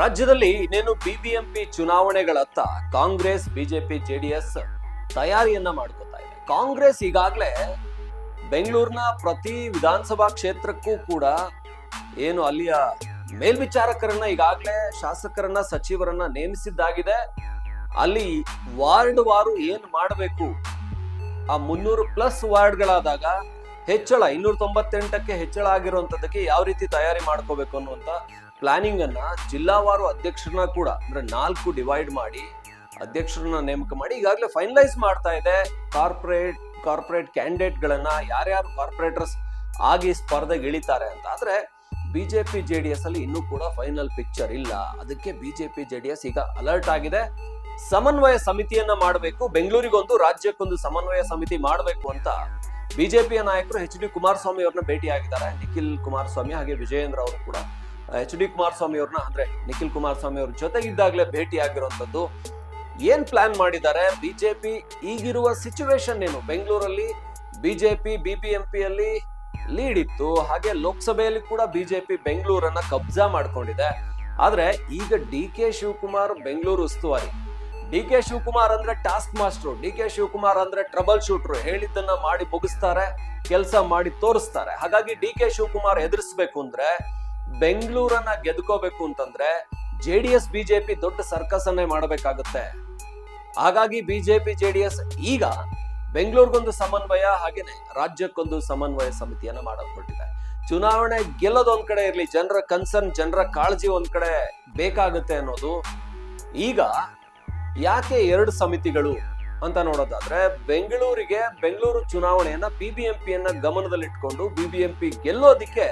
ರಾಜ್ಯದಲ್ಲಿ ಇನ್ನೇನು ಬಿಬಿಎಂಪಿ ಚುನಾವಣೆಗಳತ್ತ ಕಾಂಗ್ರೆಸ್, ಬಿಜೆಪಿ, ಜೆಡಿಎಸ್ ತಯಾರಿಯನ್ನ ಮಾಡ್ಕೋತಾ ಇದೆ. ಕಾಂಗ್ರೆಸ್ ಈಗಾಗಲೇ ಬೆಂಗಳೂರಿನ ಪ್ರತಿ ವಿಧಾನಸಭಾ ಕ್ಷೇತ್ರಕ್ಕೂ ಕೂಡ ಏನು ಅಲ್ಲಿಯ ಮೇಲ್ವಿಚಾರಕರನ್ನ, ಈಗಾಗಲೇ ಶಾಸಕರನ್ನ, ಸಚಿವರನ್ನ ನೇಮಿಸಿದ್ದಾಗಿದೆ. ಅಲ್ಲಿ ವಾರ್ಡ್ ವಾರು ಏನ್ ಮಾಡಬೇಕು? ಆ ಮುನ್ನೂರು ಪ್ಲಸ್ ವಾರ್ಡ್ಗಳಾದಾಗ ಹೆಚ್ಚಳ ಇನ್ನೂರ ತೊಂಬತ್ತೆಂಟಕ್ಕೆ ಹೆಚ್ಚಳ ಆಗಿರುವಂತದಕ್ಕೆ ಯಾವ ರೀತಿ ತಯಾರಿ ಮಾಡ್ಕೋಬೇಕು ಅನ್ನುವಂತ ಪ್ಲಾನಿಂಗ್ ಅನ್ನ ಜಿಲ್ಲಾವಾರು ಅಧ್ಯಕ್ಷರನ್ನ ಕೂಡ ಅಂದ್ರೆ ನಾಲ್ಕು ಡಿವೈಡ್ ಮಾಡಿ ಅಧ್ಯಕ್ಷರನ್ನ ನೇಮಕ ಮಾಡಿ ಈಗಾಗಲೇ ಫೈನಲೈಸ್ ಮಾಡ್ತಾ ಇದೆ. ಕಾರ್ಪೊರೇಟ್ ಕಾರ್ಪೊರೇಟ್ ಕ್ಯಾಂಡಿಡೇಟ್ ಗಳನ್ನ ಯಾರ್ಯಾರು ಕಾರ್ಪೊರೇಟರ್ಸ್ ಆಗಿ ಸ್ಪರ್ಧೆಗೆ ಇಳಿತಾರೆ ಅಂತ. ಆದ್ರೆ ಬಿಜೆಪಿ ಜೆ ಡಿ ಎಸ್ ಅಲ್ಲಿ ಇನ್ನೂ ಕೂಡ ಫೈನಲ್ ಪಿಕ್ಚರ್ ಇಲ್ಲ. ಅದಕ್ಕೆ ಬಿಜೆಪಿ ಜೆ ಡಿ ಎಸ್ ಈಗ ಅಲರ್ಟ್ ಆಗಿದೆ. ಸಮನ್ವಯ ಸಮಿತಿಯನ್ನ ಮಾಡಬೇಕು. ಬೆಂಗಳೂರಿಗೊಂದು, ರಾಜ್ಯಕ್ಕೊಂದು ಸಮನ್ವಯ ಸಮಿತಿ ಮಾಡಬೇಕು ಅಂತ ಬಿಜೆಪಿಯ ನಾಯಕರು ಎಚ್ ಡಿ ಕುಮಾರಸ್ವಾಮಿ ಅವ್ರನ್ನ ಭೇಟಿಯಾಗಿದ್ದಾರೆ. ನಿಖಿಲ್ ಕುಮಾರಸ್ವಾಮಿ ಹಾಗೆ ವಿಜಯೇಂದ್ರ ಅವರು ಕೂಡ ಎಚ್ ಡಿ ಕುಮಾರಸ್ವಾಮಿ ಅವ್ರನ್ನ ಅಂದ್ರೆ ನಿಖಿಲ್ ಕುಮಾರಸ್ವಾಮಿ ಅವ್ರ ಜೊತೆಗಿದ್ದಾಗ್ಲೇ ಭೇಟಿ ಆಗಿರುವಂತದ್ದು ಏನ್ ಪ್ಲಾನ್ ಮಾಡಿದ್ದಾರೆ? ಬಿಜೆಪಿ ಈಗಿರುವ ಸಿಚುವೇಶನ್ ಏನು? ಬೆಂಗಳೂರಲ್ಲಿ ಬಿಜೆಪಿ, ಬಿಬಿಎಂಪಿಯಲ್ಲಿ ಲೀಡ್ ಇತ್ತು. ಹಾಗೆ ಲೋಕಸಭೆಯಲ್ಲಿ ಕೂಡ ಬಿಜೆಪಿ ಬೆಂಗಳೂರನ್ನ ಕಬ್ಜಾ ಮಾಡ್ಕೊಂಡಿದೆ. ಆದ್ರೆ ಈಗ ಡಿ ಕೆ ಶಿವಕುಮಾರ್ ಬೆಂಗಳೂರು ಉಸ್ತುವಾರಿ. ಡಿ ಕೆ ಶಿವಕುಮಾರ್ ಅಂದ್ರೆ task master D K Shivakumar ಅಂದ್ರೆ ಟ್ರಬಲ್ ಶೂಟರ್ ಹೇಳಿದ್ದನ್ನ ಮಾಡಿ ಮುಗಿಸ್ತಾರೆ, ಕೆಲಸ ಮಾಡಿ ತೋರಿಸ್ತಾರೆ. ಹಾಗಾಗಿ ಡಿ ಕೆ ಶಿವಕುಮಾರ್ ಎದುರಿಸ್ಬೇಕು ಅಂದ್ರೆ ಬೆಂಗಳೂರನ್ನ ಗೆದ್ಕೋಬೇಕು ಅಂತಂದ್ರೆ ಜೆ ಡಿ ಎಸ್ ಬಿಜೆಪಿ ದೊಡ್ಡ ಸರ್ಕಸ್ ಅನ್ನೇ ಮಾಡಬೇಕಾಗುತ್ತೆ. ಹಾಗಾಗಿ ಬಿಜೆಪಿ ಜೆ ಡಿ ಎಸ್ ಈಗ ಬೆಂಗಳೂರಿಗೊಂದು ಸಮನ್ವಯ ಹಾಗೇನೆ ರಾಜ್ಯಕ್ಕೊಂದು ಸಮನ್ವಯ ಸಮಿತಿಯನ್ನ ಮಾಡಲ್ಪಟ್ಟಿದೆ ಚುನಾವಣೆ ಗೆಲ್ಲೋದು ಒಂದ್ ಕಡೆ ಇರಲಿ, ಜನರ ಕನ್ಸರ್ನ್, ಜನರ ಕಾಳಜಿ ಒಂದ್ ಕಡೆ ಬೇಕಾಗುತ್ತೆ ಅನ್ನೋದು ಈಗ ಯಾಕೆ ಎರಡು ಸಮಿತಿಗಳು ಅಂತ ನೋಡೋದಾದ್ರೆ ಬೆಂಗಳೂರಿಗೆ ಬೆಂಗಳೂರು ಚುನಾವಣೆಯನ್ನ ಬಿಬಿಎಂಪಿಯನ್ನ ಗಮನದಲ್ಲಿಟ್ಕೊಂಡು ಬಿಬಿಎಂಪಿ ಗೆಲ್ಲೋದಿಕ್ಕೆ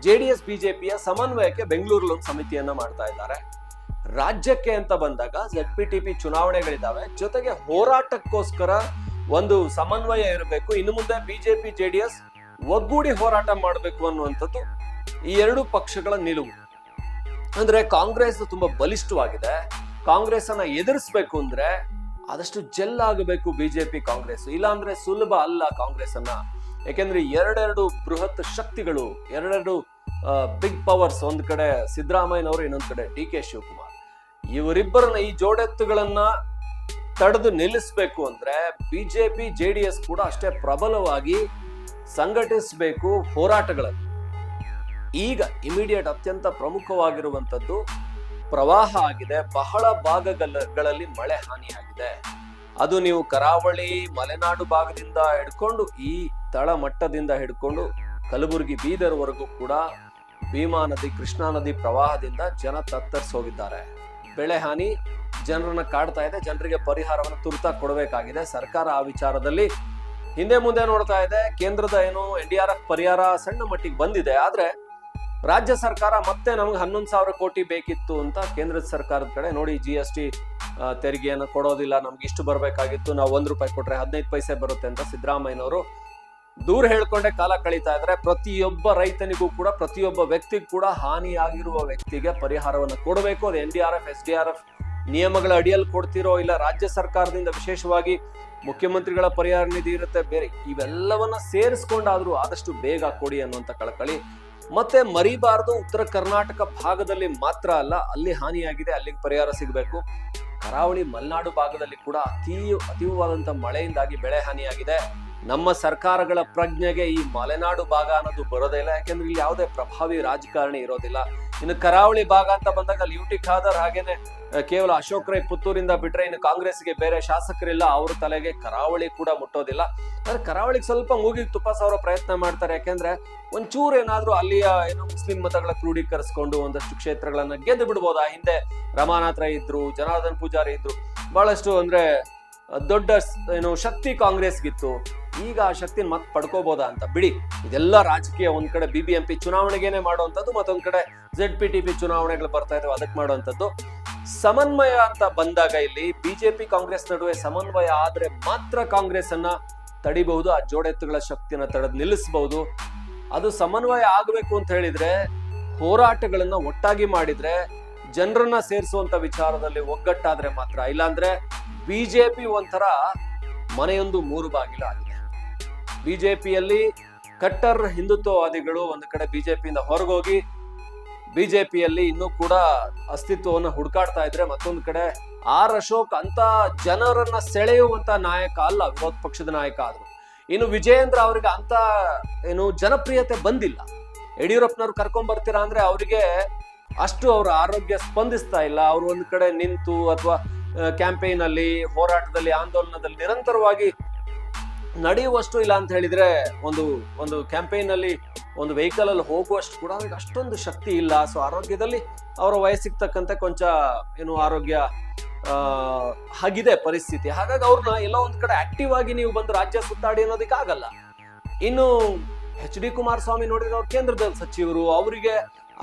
ಜೆಡಿಎಸ್, ಬಿಜೆಪಿಯ ಸಮನ್ವಯಕ್ಕೆ ಬೆಂಗಳೂರಲ್ಲಿ ಸಮಿತಿಯನ್ನ ಮಾಡ್ತಾ ಇದ್ದಾರೆ. ರಾಜ್ಯಕ್ಕೆ ಅಂತ ಬಂದಾಗ ಜೆಡ್ ಪಿ ಟಿ ಪಿ ಚುನಾವಣೆಗಳಿದ್ದಾವೆ. ಜೊತೆಗೆ ಹೋರಾಟಕ್ಕೋಸ್ಕರ ಒಂದು ಸಮನ್ವಯ ಇರಬೇಕು. ಇನ್ನು ಮುಂದೆ ಬಿಜೆಪಿ, ಜೆಡಿಎಸ್ ಒಗ್ಗೂಡಿ ಹೋರಾಟ ಮಾಡಬೇಕು ಅನ್ನುವಂಥದ್ದು ಈ ಎರಡು ಪಕ್ಷಗಳ ನಿಲುವು. ಅಂದ್ರೆ ಕಾಂಗ್ರೆಸ್ ತುಂಬಾ ಬಲಿಷ್ಠವಾಗಿದೆ. ಕಾಂಗ್ರೆಸ್ ಅನ್ನ ಎದುರಿಸ್ಬೇಕು ಅಂದ್ರೆ ಆದಷ್ಟು ಜೆಲ್ ಆಗಬೇಕು ಬಿಜೆಪಿ, ಕಾಂಗ್ರೆಸ್. ಇಲ್ಲಾಂದ್ರೆ ಸುಲಭ ಅಲ್ಲ ಕಾಂಗ್ರೆಸ್ ಅನ್ನ ಯಾಕೆಂದ್ರೆ ಎರಡೆರಡು ಬೃಹತ್ ಶಕ್ತಿಗಳು, ಎರಡೆರಡು ಬಿಗ್ ಪವರ್ಸ್ ಒಂದ್ ಕಡೆ ಸಿದ್ದರಾಮಯ್ಯನವರು, ಇನ್ನೊಂದ್ ಕಡೆ ಡಿ ಕೆ ಶಿವಕುಮಾರ್. ಇವರಿಬ್ಬರನ್ನ ಈ ಜೋಡೆತ್ತುಗಳನ್ನ ತಡೆದು ನಿಲ್ಲಿಸಬೇಕು ಅಂದ್ರೆ ಬಿಜೆಪಿ ಜೆ ಡಿ ಎಸ್ ಕೂಡ ಅಷ್ಟೇ ಪ್ರಬಲವಾಗಿ ಸಂಘಟಿಸಬೇಕು ಹೋರಾಟಗಳನ್ನು. ಈಗ ಇಮಿಡಿಯೇಟ್ ಅತ್ಯಂತ ಪ್ರಮುಖವಾಗಿರುವಂತದ್ದು ಪ್ರವಾಹ ಆಗಿದೆ, ಬಹಳ ಭಾಗಗಳಲ್ಲಿ ಮಳೆ ಹಾನಿಯಾಗಿದೆ. ಅದು ನೀವು ಕರಾವಳಿ ಮಲೆನಾಡು ಭಾಗದಿಂದ ಹಿಡ್ಕೊಂಡು ಈ ತಳಮಟ್ಟದಿಂದ ಹಿಡ್ಕೊಂಡು ಕಲಬುರಗಿ ಬೀದರ್ವರೆಗೂ ಕೂಡ ಭೀಮಾ ನದಿ, ಕೃಷ್ಣಾ ನದಿ ಪ್ರವಾಹದಿಂದ ಜನ ತತ್ತರಿಸೋಗಿದ್ದಾರೆ. ಬೆಳೆ ಹಾನಿ, ಜನರನ್ನ ಕಾಡ್ತಾ ಇದೆ, ಜನರಿಗೆ ಪರಿಹಾರವನ್ನು ತುರ್ತಾಗಿ ಕೊಡಬೇಕಾಗಿದೆ. ಸರ್ಕಾರ ಆ ವಿಚಾರದಲ್ಲಿ ಹಿಂದೆ ಮುಂದೆ ನೋಡ್ತಾ ಇದೆ. ಕೇಂದ್ರದ ಏನು ಎನ್ ಡಿ ಆರ್ ಎಫ್ ಪರಿಹಾರ ಸಣ್ಣ ಮಟ್ಟಿಗೆ ಬಂದಿದೆ. ಆದ್ರೆ ರಾಜ್ಯ ಸರ್ಕಾರ ಮತ್ತೆ ನಮ್ಗೆ ಹನ್ನೊಂದು ಸಾವಿರ ಕೋಟಿ ಬೇಕಿತ್ತು ಅಂತ ಕೇಂದ್ರದ ಸರ್ಕಾರದ ಕಡೆ ನೋಡಿ ಜಿ ಎಸ್ ಟಿ ತೆರಿಗೆಯನ್ನು ಕೊಡೋದಿಲ್ಲ, ನಮ್ಗೆ ಇಷ್ಟು ಬರಬೇಕಾಗಿತ್ತು, ನಾವು ಒಂದು ರೂಪಾಯಿ ಕೊಟ್ರೆ ಹದಿನೈದು ಪೈಸೆ ಬರುತ್ತೆ ಅಂತ ಸಿದ್ದರಾಮಯ್ಯನವರು ದೂರ ಹೇಳ್ಕೊಂಡೆ ಕಾಲ ಕಳೀತಾ ಇದ್ರೆ. ಪ್ರತಿಯೊಬ್ಬ ರೈತನಿಗೂ ಕೂಡ, ಪ್ರತಿಯೊಬ್ಬ ವ್ಯಕ್ತಿಗೂ ಕೂಡ ಹಾನಿಯಾಗಿರುವ ವ್ಯಕ್ತಿಗೆ ಪರಿಹಾರವನ್ನು ಕೊಡಬೇಕು. ಅದು N D R F S D R F ನಿಯಮಗಳ ಅಡಿಯಲ್ಲಿ ಕೊಡ್ತಿರೋ ಇಲ್ಲ, ರಾಜ್ಯ ಸರ್ಕಾರದಿಂದ ವಿಶೇಷವಾಗಿ ಮುಖ್ಯಮಂತ್ರಿಗಳ ಪರಿಹಾರ ನಿಧಿ ಇರುತ್ತೆ ಬೇರೆ. ಇವೆಲ್ಲವನ್ನ ಸೇರಿಸ್ಕೊಂಡಾದ್ರೂ ಆದಷ್ಟು ಬೇಗ ಕೊಡಿ ಅನ್ನುವಂಥ ಕಳಕಳಿ ಮತ್ತೆ ಮರಿಬಾರದು ಉತ್ತರ ಕರ್ನಾಟಕ ಭಾಗದಲ್ಲಿ ಮಾತ್ರ ಅಲ್ಲ, ಅಲ್ಲಿ ಹಾನಿಯಾಗಿದೆ, ಅಲ್ಲಿಗೆ ಪರಿಹಾರ ಸಿಗಬೇಕು. ಕರಾವಳಿ ಮಲೆನಾಡು ಭಾಗದಲ್ಲಿ ಕೂಡ ಅತೀ ಅತೀವವಾದಂಥ ಮಳೆಯಿಂದಾಗಿ ಬೆಳೆ ಹಾನಿಯಾಗಿದೆ. ನಮ್ಮ ಸರ್ಕಾರಗಳ ಪ್ರಜ್ಞೆಗೆ ಈ ಮಲೆನಾಡು ಭಾಗ ಅನ್ನೋದು ಬರೋದೇ ಇಲ್ಲ, ಯಾಕೆಂದ್ರೆ ಇಲ್ಲಿ ಯಾವುದೇ ಪ್ರಭಾವಿ ರಾಜಕಾರಣಿ ಇರೋದಿಲ್ಲ. ಇನ್ನು ಕರಾವಳಿ ಭಾಗ ಅಂತ ಬಂದಾಗ ಅಲ್ಲಿ ಯು ಟಿ ಖಾದರ್ ಹಾಗೇನೆ ಕೇವಲ ಅಶೋಕ್ ರೈ ಪುತ್ತೂರಿಂದ ಬಿಟ್ರೆ ಇನ್ನು ಕಾಂಗ್ರೆಸ್ಗೆ ಬೇರೆ ಶಾಸಕರಿಲ್ಲ, ಅವ್ರ ತಲೆಗೆ ಕರಾವಳಿ ಕೂಡ ಮುಟ್ಟೋದಿಲ್ಲ. ಆದ್ರೆ ಕರಾವಳಿಗೆ ಸ್ವಲ್ಪ ಮೂಗಿ ತುಪ್ಪ ಸಾವಿರ ಪ್ರಯತ್ನ ಮಾಡ್ತಾರೆ, ಯಾಕೆಂದ್ರೆ ಒಂಚೂರು ಏನಾದ್ರೂ ಅಲ್ಲಿಯ ಏನು ಮುಸ್ಲಿಂ ಮತಗಳ ಕ್ರೋಢೀಕರಿಸಿಕೊಂಡು ಒಂದಷ್ಟು ಕ್ಷೇತ್ರಗಳನ್ನ ಗೆದ್ದು ಬಿಡ್ಬೋದು? ಆ ಹಿಂದೆ ರಮಾನಾಥ್ ರೈ ಇದ್ರು, ಜನಾರ್ದನ್ ಪೂಜಾರಿ ಇದ್ರು, ಬಹಳಷ್ಟು ಅಂದ್ರೆ ದೊಡ್ಡ ಏನು ಶಕ್ತಿ ಕಾಂಗ್ರೆಸ್ಗಿತ್ತು. ಈಗ ಆ ಶಕ್ತಿನ ಮತ್ತೆ ಪಡ್ಕೋಬೋದಾ ಅಂತ? ಬಿಡಿ, ಇದೆಲ್ಲ ರಾಜಕೀಯ ಒಂದ್ ಕಡೆ ಬಿಬಿಎಂಪಿ ಚುನಾವಣೆಗೇನೆ ಮಾಡುವಂತದ್ದು ಮತ್ತೊಂದ್ ಕಡೆ ಜೆಡ್ ಪಿ ಟಿ ಪಿ ಚುನಾವಣೆಗಳು ಬರ್ತಾ ಇದಾವೆ, ಅದಕ್ಕೆ ಮಾಡುವಂಥದ್ದು. ಸಮನ್ವಯ ಅಂತ ಬಂದಾಗ ಇಲ್ಲಿ ಬಿಜೆಪಿ ಕಾಂಗ್ರೆಸ್ ನಡುವೆ ಸಮನ್ವಯ ಆದರೆ ಮಾತ್ರ ಕಾಂಗ್ರೆಸ್ ಅನ್ನ ತಡಿಬಹುದು, ಆ ಜೋಡೆತ್ತುಗಳ ಶಕ್ತಿಯನ್ನ ತಡೆದು ನಿಲ್ಲಿಸಬಹುದು. ಅದು ಸಮನ್ವಯ ಆಗಬೇಕು ಅಂತ ಹೇಳಿದ್ರೆ, ಹೋರಾಟಗಳನ್ನ ಒಟ್ಟಾಗಿ ಮಾಡಿದ್ರೆ, ಜನರನ್ನ ಸೇರಿಸುವಂತ ವಿಚಾರದಲ್ಲಿ ಒಗ್ಗಟ್ಟಾದ್ರೆ ಮಾತ್ರ. ಇಲ್ಲಾಂದ್ರೆ ಬಿಜೆಪಿ ಒಂಥರ ಮನೆಯೊಂದು ಮೂರು ಬಾಗಿಲು ಆಗಿದೆ. ಬಿಜೆಪಿಯಲ್ಲಿ ಕಟ್ಟರ್ ಹಿಂದುತ್ವವಾದಿಗಳು ಒಂದು ಕಡೆ ಬಿಜೆಪಿಯಿಂದ ಹೊರಗೋಗಿ ಬಿಜೆಪಿಯಲ್ಲಿ ಇನ್ನೂ ಕೂಡ ಅಸ್ತಿತ್ವವನ್ನು ಹುಡುಕಾಡ್ತಾ ಇದ್ರೆ ಮತ್ತೊಂದು ಕಡೆ ಆರ್ ಅಶೋಕ್ ಅಂತ ಜನರನ್ನ ಸೆಳೆಯುವಂತ ನಾಯಕ ಅಲ್ಲ, ವಿರೋಧ ಪಕ್ಷದ ನಾಯಕ ಆದ್ರು. ಇನ್ನು ವಿಜಯೇಂದ್ರ ಅವರಿಗೆ ಅಂತ ಏನು ಜನಪ್ರಿಯತೆ ಬಂದಿಲ್ಲ. ಯಡಿಯೂರಪ್ಪನವ್ರು ಕರ್ಕೊಂಡ್ ಬರ್ತೀರಾ ಅಂದ್ರೆ ಅವರಿಗೆ ಅಷ್ಟು ಅವರ ಆರೋಗ್ಯ ಸ್ಪಂದಿಸ್ತಾ ಇಲ್ಲ. ಅವರು ಒಂದ್ ಕಡೆ ನಿಂತು ಅಥವಾ ಕ್ಯಾಂಪೇನ್ ಅಲ್ಲಿ ಹೋರಾಟದಲ್ಲಿ, ಆಂದೋಲನದಲ್ಲಿ ನಿರಂತರವಾಗಿ ನಡೆಯುವಷ್ಟು ಇಲ್ಲ ಅಂತ ಹೇಳಿದ್ರೆ ಒಂದು ಒಂದು ಕ್ಯಾಂಪೇನ್ ಅಲ್ಲಿ ಒಂದು ವೆಹಿಕಲ್ ಅಲ್ಲಿ ಹೋಗುವಷ್ಟು ಕೂಡ ಅವ್ರಿಗೆ ಅಷ್ಟೊಂದು ಶಕ್ತಿ ಇಲ್ಲ. ಸೊ ಆರೋಗ್ಯದಲ್ಲಿ ಅವರ ವಯಸ್ಸಿಗೆ ತಕ್ಕಂತೆ ಕೊಂಚ, ಏನು, ಆರೋಗ್ಯ ಆಗಿದೆ ಪರಿಸ್ಥಿತಿ. ಹಾಗಾಗಿ ಅವ್ರನ್ನ ಎಲ್ಲ ಒಂದ್ ಕಡೆ ಆಕ್ಟಿವ್ ಆಗಿ ನೀವು ಬಂದು ರಾಜ್ಯ ಸುತ್ತಾಡಿ ಅನ್ನೋದಕ್ಕೆ ಆಗಲ್ಲ. ಇನ್ನು ಎಚ್ ಡಿ ಕುಮಾರಸ್ವಾಮಿ ನೋಡಿದ್ರೆ ಅವ್ರು ಕೇಂದ್ರದ ಸಚಿವರು, ಅವರಿಗೆ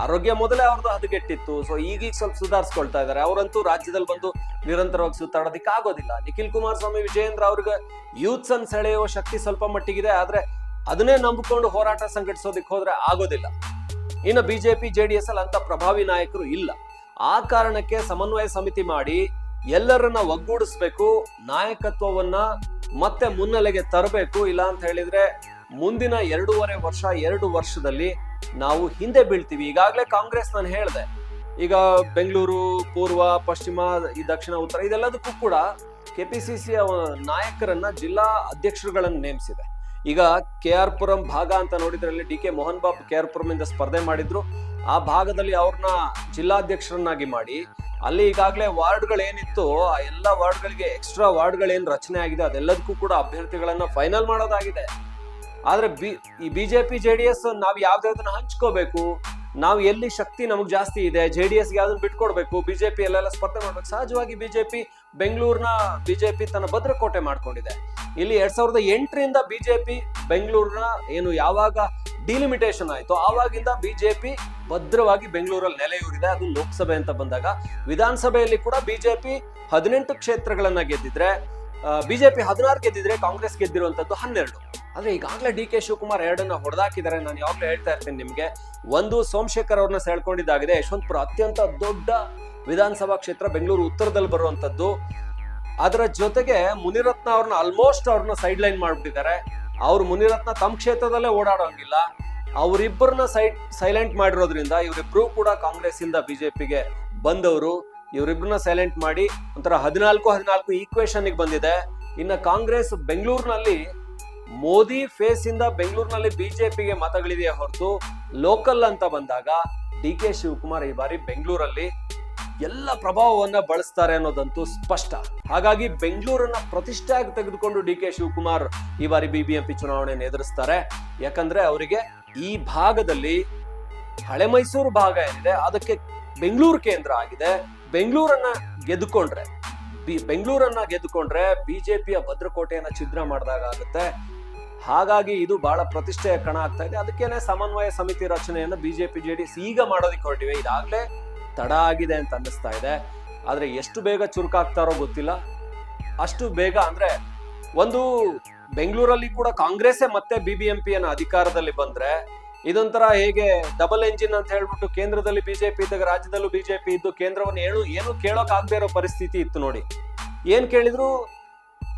ಆರೋಗ್ಯ ಮೊದಲೇ ಅವ್ರದ್ದು ಹದಗೆಟ್ಟಿತ್ತು. ಸೊ ಈಗೀಗ ಸ್ವಲ್ಪ ಸುಧಾರಿಸ್ಕೊಳ್ತಾ ಇದ್ದಾರೆ. ಅವರಂತೂ ರಾಜ್ಯದಲ್ಲಿ ಬಂದು ನಿರಂತರವಾಗಿ ಸುತ್ತಾಡೋದಕ್ಕೆ ಆಗೋದಿಲ್ಲ. ನಿಖಿಲ್ ಕುಮಾರಸ್ವಾಮಿ, ವಿಜಯೇಂದ್ರ ಅವ್ರಿಗೆ ಯೂತ್ಸ್ ಅನ್ ಸೆಳೆಯುವ ಶಕ್ತಿ ಸ್ವಲ್ಪ ಮಟ್ಟಿಗಿದೆ. ಆದ್ರೆ ಅದನ್ನೇ ನಂಬಿಕೊಂಡು ಹೋರಾಟ ಸಂಘಟಿಸೋದಕ್ಕೆ ಹೋದ್ರೆ ಆಗೋದಿಲ್ಲ. ಇನ್ನು ಬಿಜೆಪಿ ಎಸ್ ಅಲ್ಲಿ ಅಂತ ಪ್ರಭಾವಿ ನಾಯಕರು ಇಲ್ಲ. ಆ ಕಾರಣಕ್ಕೆ ಸಮನ್ವಯ ಸಮಿತಿ ಮಾಡಿ ಎಲ್ಲರನ್ನ ಒಗ್ಗೂಡಿಸ್ಬೇಕು, ನಾಯಕತ್ವವನ್ನ ಮತ್ತೆ ಮುನ್ನೆಲೆಗೆ ತರಬೇಕು. ಇಲ್ಲ ಅಂತ ಹೇಳಿದ್ರೆ ಮುಂದಿನ ಎರಡೂವರೆ ವರ್ಷ, ಎರಡು ವರ್ಷದಲ್ಲಿ ನಾವು ಹಿಂದೆ ಬೀಳ್ತೀವಿ. ಈಗಾಗಲೇ ಕಾಂಗ್ರೆಸ್ ನಾನು ಹೇಳಿದೆ. ಈಗ ಬೆಂಗಳೂರು, ಪೂರ್ವ, ಪಶ್ಚಿಮ, ಈ ದಕ್ಷಿಣ, ಉತ್ತರ, ಇದೆಲ್ಲದಕ್ಕೂ ಕೂಡ ಕೆಪಿಸಿಸಿ ನಾಯಕರನ್ನ ಜಿಲ್ಲಾ ಅಧ್ಯಕ್ಷರುಗಳನ್ನು ನೇಮಿಸಿದೆ. ಈಗ ಕೆ ಆರ್ ಪುರಂ ಭಾಗ ಅಂತ ನೋಡಿದ್ರಲ್ಲಿ D K Mohan Babu K R Puram ಇಂದ ಸ್ಪರ್ಧೆ ಮಾಡಿದ್ರು. ಆ ಭಾಗದಲ್ಲಿ ಅವ್ರನ್ನ ಜಿಲ್ಲಾಧ್ಯಕ್ಷರನ್ನಾಗಿ ಮಾಡಿ, ಅಲ್ಲಿ ಈಗಾಗಲೇ ವಾರ್ಡ್ಗಳೇನಿತ್ತು ಆ ಎಲ್ಲ ವಾರ್ಡ್ಗಳಿಗೆ ಎಕ್ಸ್ಟ್ರಾ ವಾರ್ಡ್ಗಳೇನು ರಚನೆ ಆಗಿದೆ, ಅದೆಲ್ಲದಕ್ಕೂ ಕೂಡ ಅಭ್ಯರ್ಥಿಗಳನ್ನ ಫೈನಲ್ ಮಾಡೋದಾಗಿದೆ. ಆದ್ರೆ ಬಿ, ಈ ಬಿಜೆಪಿ ಜೆ ಡಿ ಎಸ್ ನಾವ್ ಯಾವ್ದಾವ್ದನ್ನ ಹಂಚ್ಕೋಬೇಕು, ನಾವು ಎಲ್ಲಿ ಶಕ್ತಿ ನಮಗೆ ಜಾಸ್ತಿ ಇದೆ, ಜೆ ಡಿ ಎಸ್ಗೆ ಯಾವ್ದನ್ನ ಬಿಟ್ಕೊಡ್ಬೇಕು ಬಿಜೆಪಿ ಎಲ್ಲೆಲ್ಲ ಸ್ಪರ್ಧೆ ಮಾಡ್ಬೇಕು. ಸಹಜವಾಗಿ ಬಿಜೆಪಿ ಬೆಂಗಳೂರಿನ ಬಿಜೆಪಿ ತನ್ನ ಭದ್ರಕೋಟೆ ಮಾಡ್ಕೊಂಡಿದೆ. ಇಲ್ಲಿ ಎರಡ್ ಸಾವಿರದ ಎಂಟರಿಂದ ಬಿಜೆಪಿ ಬೆಂಗಳೂರಿನ ಏನು ಯಾವಾಗ ಡಿಲಿಮಿಟೇಷನ್ ಆಯಿತು ಆವಾಗಿಂದ ಬಿಜೆಪಿ ಭದ್ರವಾಗಿ ಬೆಂಗಳೂರಲ್ಲಿ ನೆಲೆಯೂರಿದೆ. ಅದು ಲೋಕಸಭೆ ಅಂತ ಬಂದಾಗ. ವಿಧಾನಸಭೆಯಲ್ಲಿ ಕೂಡ ಬಿಜೆಪಿ ಹದಿನೆಂಟು ಕ್ಷೇತ್ರಗಳನ್ನ ಗೆದ್ದಿದ್ರೆ ಬಿಜೆಪಿ ಹದಿನಾರು ಗೆದ್ದಿದ್ರೆ ಕಾಂಗ್ರೆಸ್ ಗೆದ್ದಿರುವಂತದ್ದು ಹನ್ನೆರಡು. ಆದ್ರೆ ಈಗಾಗಲೇ ಡಿ ಕೆ ಶಿವಕುಮಾರ್ ಎರಡನ್ನ ಹೊಡೆದಾಕಿದ್ದಾರೆ. ನಾನು ಯಾವಾಗಲೂ ಹೇಳ್ತಾ ಇರ್ತೀನಿ ನಿಮಗೆ. ಒಂದು ಸೋಮಶೇಖರ್ ಅವ್ರನ್ನ ಸೆಳ್ಕೊಂಡಿದ್ದಾಗಿದೆ. ಯಶವಂತಪುರ ಅತ್ಯಂತ ದೊಡ್ಡ ವಿಧಾನಸಭಾ ಕ್ಷೇತ್ರ ಬೆಂಗಳೂರು ಉತ್ತರದಲ್ಲಿ ಬರುವಂಥದ್ದು. ಅದರ ಜೊತೆಗೆ ಮುನಿರತ್ನ ಅವ್ರನ್ನ ಆಲ್ಮೋಸ್ಟ್ ಅವ್ರನ್ನ ಸೈಡ್ ಲೈನ್ ಮಾಡ್ಬಿಟ್ಟಿದ್ದಾರೆ. ಅವ್ರು ಮುನಿರತ್ನ ತಮ್ಮ ಕ್ಷೇತ್ರದಲ್ಲೇ ಓಡಾಡೋಂಗಿಲ್ಲ. ಅವರಿಬ್ಬರನ್ನ ಸೈಡ್ ಸೈಲೆಂಟ್ ಮಾಡಿರೋದ್ರಿಂದ ಇವರಿಬ್ರು ಕೂಡ ಕಾಂಗ್ರೆಸ್ ಇಂದ ಬಿಜೆಪಿಗೆ ಬಂದವರು. ಇವರಿಬ್ಬರನ್ನ ಸೈಲೆಂಟ್ ಮಾಡಿ ಒಂಥರ ಹದಿನಾಲ್ಕು ಹದಿನಾಲ್ಕು ಈಕ್ವೇಶನ್ ಬಂದಿದೆ. ಇನ್ನ ಕಾಂಗ್ರೆಸ್ ಬೆಂಗಳೂರಿನಲ್ಲಿ ಮೋದಿ ಫೇಸ್ ಇಂದ ಬೆಂಗಳೂರಿನಲ್ಲಿ ಬಿಜೆಪಿಗೆ ಮತಗಳಿದೆಯೇ ಹೊರತು ಲೋಕಲ್ ಅಂತ ಬಂದಾಗ ಡಿ ಕೆ ಶಿವಕುಮಾರ್ ಈ ಬಾರಿ ಬೆಂಗಳೂರಲ್ಲಿ ಎಲ್ಲ ಪ್ರಭಾವವನ್ನ ಬಳಸ್ತಾರೆ ಅನ್ನೋದಂತೂ ಸ್ಪಷ್ಟ. ಹಾಗಾಗಿ ಬೆಂಗಳೂರನ್ನ ಪ್ರತಿಷ್ಠೆಯಾಗಿ ತೆಗೆದುಕೊಂಡು ಡಿ ಕೆ ಶಿವಕುಮಾರ್ ಈ ಬಾರಿ ಬಿಬಿಎಂಪಿ ಚುನಾವಣೆಯನ್ನು ಎದುರಿಸ್ತಾರೆ. ಯಾಕಂದ್ರೆ ಅವರಿಗೆ ಈ ಭಾಗದಲ್ಲಿ ಹಳೆ ಮೈಸೂರು ಭಾಗ ಏನಿದೆ, ಅದಕ್ಕೆ ಬೆಂಗಳೂರು ಕೇಂದ್ರ ಆಗಿದೆ. ಬೆಂಗಳೂರನ್ನ ಗೆದ್ದುಕೊಂಡ್ರೆ, ಬಿ, ಬೆಂಗಳೂರನ್ನ ಗೆದ್ದುಕೊಂಡ್ರೆ ಬಿಜೆಪಿಯ ಭದ್ರಕೋಟೆಯನ್ನ ಛಿದ್ರ ಮಾಡಿದಾಗ ಆಗುತ್ತೆ. ಹಾಗಾಗಿ ಇದು ಬಹಳ ಪ್ರತಿಷ್ಠೆಯ ಕಣ ಆಗ್ತಾ ಇದೆ. ಅದಕ್ಕೇನೆ ಸಮನ್ವಯ ಸಮಿತಿ ರಚನೆಯನ್ನು ಬಿಜೆಪಿ, ಜೆಡಿಎಸ್ ಈಗ ಮಾಡೋದಕ್ಕೆ ಹೊರಟಿವೆ. ಇದಾಗ್ಲೇ ತಡ ಆಗಿದೆ ಅಂತ ಅನ್ನಿಸ್ತಾ ಇದೆ. ಆದರೆ ಎಷ್ಟು ಬೇಗ ಚುರುಕಾಗ್ತಾರೋ ಗೊತ್ತಿಲ್ಲ. ಅಷ್ಟು ಬೇಗ ಅಂದರೆ ಒಂದು ಬೆಂಗಳೂರಲ್ಲಿ ಕೂಡ ಕಾಂಗ್ರೆಸ್ಸೇ ಮತ್ತೆ ಬಿಬಿಎಂಪಿಯನ್ನ ಅಧಿಕಾರದಲ್ಲಿ ಬಂದರೆ ಇದೊಂಥರ ಹೇಗೆ ಡಬಲ್ ಎಂಜಿನ್ ಅಂತ ಹೇಳ್ಬಿಟ್ಟು ಕೇಂದ್ರದಲ್ಲಿ ಬಿಜೆಪಿ ಇದ್ದಾಗ ರಾಜ್ಯದಲ್ಲೂ ಬಿಜೆಪಿ ಇದ್ದು ಕೇಂದ್ರವನ್ನು ಏನು ಏನು ಕೇಳೋಕ್ಕಾಗದೇ ಇರೋ ಪರಿಸ್ಥಿತಿ ಇತ್ತು ನೋಡಿ. ಏನು ಕೇಳಿದ್ರು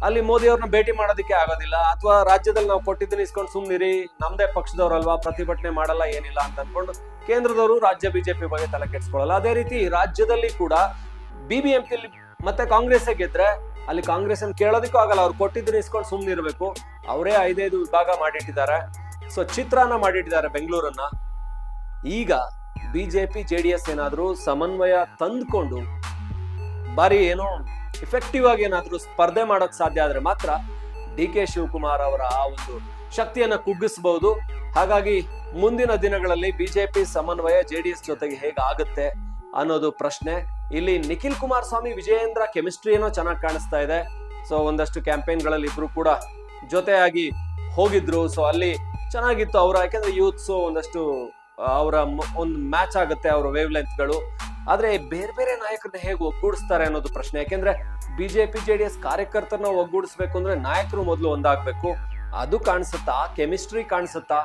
ಅಲ್ಲಿ ಮೋದಿ ಅವ್ರನ್ನ ಭೇಟಿ ಮಾಡೋದಕ್ಕೆ ಆಗೋದಿಲ್ಲ. ಅಥವಾ ರಾಜ್ಯದಲ್ಲಿ ನಾವು ಕೊಟ್ಟಿದ್ದನ್ನ ಇಸ್ಕೊಂಡು ಸುಮ್ನಿರಿ, ನಮ್ದೇ ಪಕ್ಷದವ್ರಲ್ವಾ, ಪ್ರತಿಭಟನೆ ಮಾಡಲ್ಲ, ಏನಿಲ್ಲ ಅಂತ ಅನ್ಕೊಂಡು ಕೇಂದ್ರದವರು ರಾಜ್ಯ ಬಿಜೆಪಿ ಬಗ್ಗೆ ತಲೆ ಕೆಡಿಸ್ಕೊಳ್ಳಲ್ಲ. ಅದೇ ರೀತಿ ರಾಜ್ಯದಲ್ಲಿ ಕೂಡ ಬಿ ಬಿ ಎಂ ಪಿಲಿ ಮತ್ತೆ ಕಾಂಗ್ರೆಸ್ ಗೆದ್ರೆ ಅಲ್ಲಿ ಕಾಂಗ್ರೆಸ್ ಅನ್ನು ಕೇಳೋದಕ್ಕೂ ಆಗಲ್ಲ. ಅವ್ರು ಕೊಟ್ಟಿದ್ದನ್ನ ಇಸ್ಕೊಂಡು ಸುಮ್ನಿರ್ಬೇಕು. ಅವರೇ ಐದೈದು ವಿಭಾಗ ಮಾಡಿಟ್ಟಿದ್ದಾರೆ. ಸೊ ಚಿತ್ರಾನ್ನ ಮಾಡಿಟ್ಟಿದ್ದಾರೆ ಬೆಂಗಳೂರನ್ನ. ಈಗ ಬಿಜೆಪಿ, ಜೆ ಡಿ ಎಸ್ ಏನಾದರೂ ಸಮನ್ವಯ ತಂದ್ಕೊಂಡು, ಬಾರಿ ಏನೋ ಇಫೆಕ್ಟಿವ್ ಆಗಿ ಏನಾದ್ರೂ ಸ್ಪರ್ಧೆ ಮಾಡೋಕ್ ಸಾಧ್ಯ ಆದ್ರೆ ಮಾತ್ರ ಡಿ ಕೆ ಶಿವಕುಮಾರ್ ಅವರ ಆ ಒಂದು ಶಕ್ತಿಯನ್ನ ಕುಗ್ಗಿಸಬಹುದು ಹಾಗಾಗಿ ಮುಂದಿನ ದಿನಗಳಲ್ಲಿ ಬಿಜೆಪಿ ಸಮನ್ವಯ ಜೆ ಡಿ ಎಸ್ ಜೊತೆಗೆ ಹೇಗೆ ಆಗುತ್ತೆ ಅನ್ನೋದು ಪ್ರಶ್ನೆ. ಇಲ್ಲಿ ನಿಖಿಲ್ ಕುಮಾರ್ ಸ್ವಾಮಿ ವಿಜಯೇಂದ್ರ ಕೆಮಿಸ್ಟ್ರಿ ಏನೋ ಚೆನ್ನಾಗಿ ಕಾಣಿಸ್ತಾ ಇದೆ. ಸೊ ಒಂದಷ್ಟು ಕ್ಯಾಂಪೇನ್ಗಳಲ್ಲಿ ಇಬ್ರು ಕೂಡ ಜೊತೆಯಾಗಿ ಹೋಗಿದ್ರು. ಸೊ ಅಲ್ಲಿ ಚೆನ್ನಾಗಿತ್ತು ಅವರ, ಯಾಕೆಂದ್ರೆ ಯೂತ್ಸು ಒಂದಷ್ಟು ಅವರ ಒಂದು ಮ್ಯಾಚ್ ಆಗುತ್ತೆ ಅವರ ವೇವ್ ಲೆಂತ್ಗಳು ಆದ್ರೆ ಬೇರೆ ಬೇರೆ ನಾಯಕರನ್ನ ಹೇಗೆ ಒಗ್ಗೂಡಿಸ್ತಾರೆ ಅನ್ನೋದು ಪ್ರಶ್ನೆ. ಯಾಕೆಂದ್ರೆ ಬಿಜೆಪಿ ಜೆ ಡಿ ಎಸ್ ಕಾರ್ಯಕರ್ತರನ್ನ ಒಗ್ಗೂಡಿಸ್ಬೇಕು ಅಂದ್ರೆ ನಾಯಕರು ಮೊದಲು ಒಂದಾಗ್ಬೇಕು. ಅದು ಕಾಣಿಸುತ್ತಾ? ಕೆಮಿಸ್ಟ್ರಿ ಕಾಣಿಸುತ್ತಾ?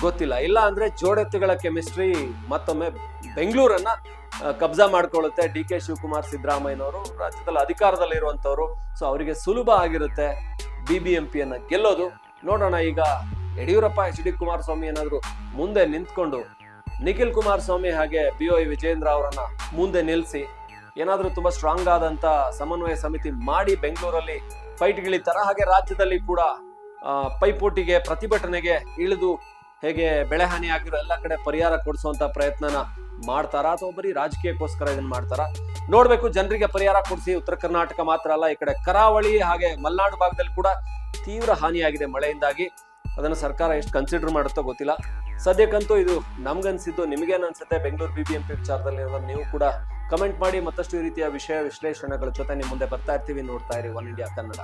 ಗೊತ್ತಿಲ್ಲ. ಇಲ್ಲ ಅಂದ್ರೆ ಜೋಡೆತ್ತುಗಳ ಕೆಮಿಸ್ಟ್ರಿ ಮತ್ತೊಮ್ಮೆ ಬೆಂಗಳೂರನ್ನ ಕಬ್ಜಾ ಮಾಡ್ಕೊಳ್ಳುತ್ತೆ. ಡಿ ಕೆ ಶಿವಕುಮಾರ್, ಸಿದ್ದರಾಮಯ್ಯನವರು ರಾಜ್ಯದಲ್ಲಿ ಅಧಿಕಾರದಲ್ಲಿ ಇರುವಂತವ್ರು ಸೊ ಅವರಿಗೆ ಸುಲಭ ಆಗಿರುತ್ತೆ ಬಿ ಬಿ ಎಂ ಪಿಯನ್ನ ಗೆಲ್ಲೋದು. ನೋಡೋಣ ಈಗ ಯಡಿಯೂರಪ್ಪ, ಎಚ್ ಡಿ ಕುಮಾರಸ್ವಾಮಿ ಏನಾದ್ರು ಮುಂದೆ ನಿಂತ್ಕೊಂಡು ನಿಖಿಲ್ ಕುಮಾರಸ್ವಾಮಿ ಹಾಗೆ ಬಿ ಒ ವಿಜೇಂದ್ರ ಅವರನ್ನ ಮುಂದೆ ನಿಲ್ಲಿಸಿ ಏನಾದರೂ ತುಂಬಾ ಸ್ಟ್ರಾಂಗ್ ಆದಂತ ಸಮನ್ವಯ ಸಮಿತಿ ಮಾಡಿ ಬೆಂಗಳೂರಲ್ಲಿ ಫೈಟ್ ಗಿಳಿತಾರ. ಹಾಗೆ ರಾಜ್ಯದಲ್ಲಿ ಕೂಡ ಪೈಪೋಟಿಗೆ, ಪ್ರತಿಭಟನೆಗೆ ಇಳಿದು ಹೇಗೆ ಬೆಳೆ ಹಾನಿ ಆಗಿರೋ ಎಲ್ಲ ಕಡೆ ಪರಿಹಾರ ಕೊಡಿಸುವಂತ ಪ್ರಯತ್ನನ ಮಾಡ್ತಾರಾ? ಅಥವಾ ಬರೀ ರಾಜಕೀಯಕ್ಕೋಸ್ಕರ ಇದನ್ನ ಮಾಡ್ತಾರಾ? ನೋಡ್ಬೇಕು, ಜನರಿಗೆ ಪರಿಹಾರ ಕೊಡಿಸಿ ಉತ್ತರ ಕರ್ನಾಟಕ ಮಾತ್ರ ಅಲ್ಲ, ಈ ಕಡೆ ಕರಾವಳಿ ಹಾಗೆ ಮಲೆನಾಡು ಭಾಗದಲ್ಲಿ ಕೂಡ ತೀವ್ರ ಹಾನಿಯಾಗಿದೆ ಮಳೆಯಿಂದಾಗಿ. ಅದನ್ನು ಸರ್ಕಾರ ಎಷ್ಟು ಕನ್ಸಿಡರ್ ಮಾಡುತ್ತೋ ಗೊತ್ತಿಲ್ಲ. ಸದ್ಯಕ್ಕಂತೂ ಇದು ನಮ್ಗನ್ಸಿದ್ದು ನಿಮಗೇನು ಅನ್ಸುತ್ತೆ, Bengaluru B B M P ವಿಚಾರದಲ್ಲಿ ನೀವು ಕೂಡ ಕಮೆಂಟ್ ಮಾಡಿ, ಮತ್ತಷ್ಟು ಈ ರೀತಿಯ ವಿಷಯ ವಿಶ್ಲೇಷಣೆಗಳ ಜೊತೆ ನಿಮ್ಮ ಮುಂದೆ ಬರ್ತಾ ಇರ್ತೀವಿ. ನೋಡ್ತಾ ಇರಿ ಒನ್ ಇಂಡಿಯಾ ಕನ್ನಡ